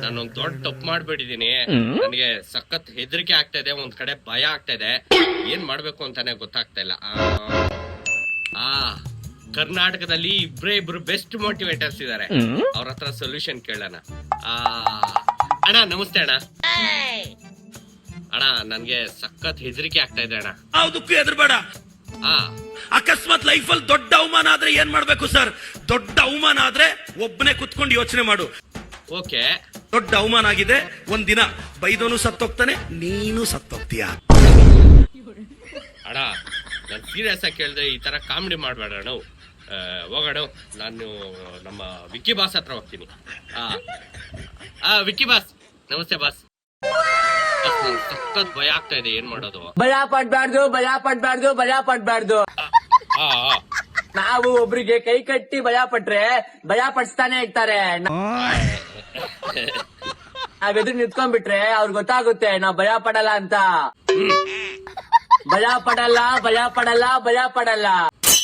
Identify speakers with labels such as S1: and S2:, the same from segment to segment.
S1: ನಾನೊಂದ್ ದೊಡ್ಡ ತಪ್ಪು ಮಾಡ್ಬಿಟ್ಟಿದೀನಿ. ನನಗೆ ಸಖತ್ ಹೆದರಿಕೆ ಆಗ್ತಾ ಇದೆ ಒಂದ್ ಕಡೆ ಭಯ ಆಗ್ತಾ ಇದೆ. ಏನ್ ಮಾಡ್ಬೇಕು ಅಂತಾನೆ ಗೊತ್ತಾಗ್ತಾ ಇಲ್ಲ. ಆ, ಕರ್ನಾಟಕದಲ್ಲಿ ಇಬ್ರೇ ಇಬ್ರು ಬೆಸ್ಟ್ ಮೋಟಿವೇಟರ್ಸ್ ಇದಾರೆ. ಅವ್ರ ಹತ್ರ ಸೊಲ್ಯೂಷನ್ ಕೇಳೋಣ. ಆ ಅಣ್ಣ ನಮಸ್ತೆ ಅಣ್ಣ. ಅಣ್ಣ ನನ್ಗೆ ಸಖತ್ ಹೆದರಿಕೆ ಆಗ್ತಾ ಇದೆ ಅಣ್ಣ.
S2: ಅದಕ್ಕೂ ಹೆದರ್ಬೇಡ.
S1: ಆ.
S2: ಅಕಸ್ಮಾತ್ ಅಲ್ಲಿ ದೊಡ್ಡ ಅವಮಾನ ಆದ್ರೆ ಏನ್ ಮಾಡ್ಬೇಕು ಸರ್ ದೊಡ್ಡ ಅವಮಾನ ಆದ್ರೆ ಒಬ್ಬನೇ ಕುತ್ಕೊಂಡು ಯೋಚನೆ ಮಾಡು.
S1: ಓಕೆ.
S2: ದೊಡ್ಡ ಅವಮಾನ ಆಗಿದೆ ಒಂದ್ ದಿನ ಬೈದೋನು ಸತ್ತೋಗ್ತಾನೆ ನೀನು ಸತ್ತೋಗ್ತೀಯ?
S1: ಅಣ್ಣ ನಾನು ಸೀರಿಯಸ್ ಆಗಿ ಕೇಳಿದ್ರೆ ಈ ತರ ಕಾಮಿಡಿ ಮಾಡಬೇಡ ಅಣ್ಣ. ಆ, ಹೋಗೋಣ ನಾನು ನಮ್ಮ ವಿಕ್ಕಿ ಬಾಸ್ ಹತ್ರ ಹೋಗ್ತೀನಿ. ಆ ಆ, ವಿಕ್ಕಿ ಬಾಸ್ ನಮಸ್ತೆ ಬಾಸ್. ಸಖತ್ ಭಯ ಆಗ್ತಾ ಇದೆ ಏನ್ ಮಾಡೋದು?
S3: ಭಯ ಪಡ್ಬಾರ್ದು ಭಯ ಪಡ್ಬಾರ್ದು ಭಯ ಪಡ್ಬಾರ್ದು.
S1: ಆ, ಆ,
S3: ನಾವು ಒಬ್ರಿಗೆ ಕೈ ಕಟ್ಟಿ ಭಯ ಪಟ್ರೆ ಭಯ ಪಡಿಸ್ತಾನೆ ಇರ್ತಾರೆ. ನಾವ್ ಎದುರು ನಿಂತ್ಕೊಂಡ್ಬಿಟ್ರೆ ಅವ್ರ್ ಗೊತ್ತಾಗುತ್ತೆ ನಾವ್ ಭಯ ಪಡಲ್ಲ ಅಂತ. ಭಯ ಪಡಲ್ಲ ಭಯ ಪಡಲ್ಲ ಭಯ ಪಡಲ್ಲ.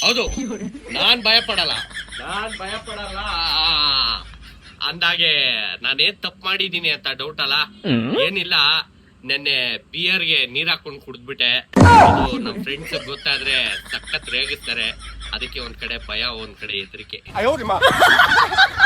S1: ಹೌದು ನಾನ್ ಭಯ ಪಡಲ್ಲ. ನಾನ್ ಭಯ ಪಡಲ್ಲ. ಅಂದಾಗೆ ನಾನೇನ್ ತಪ್ಪು ಮಾಡಿದೀನಿ ಅಂತ ಡೌಟ್ ಅಲ್ಲ? ಏನಿಲ್ಲ ನೆನ್ನೆ ಬಿಯರ್ಗೆ ನೀರ್ ಹಾಕೊಂಡ್ ಕುಡಿದ್ಬಿಟ್ಟೆ. ಅದು ನಮ್ ಫ್ರೆಂಡ್ಸ್ ಗೊತ್ತಾದ್ರೆ ಸಖತ್ ರೇಗಿಸ್ತಾರೆ. ಅದಕ್ಕೆ ಒಂದ್ ಕಡೆ ಭಯ ಒಂದ್ ಕಡೆ ಹೆದರಿಕೆ.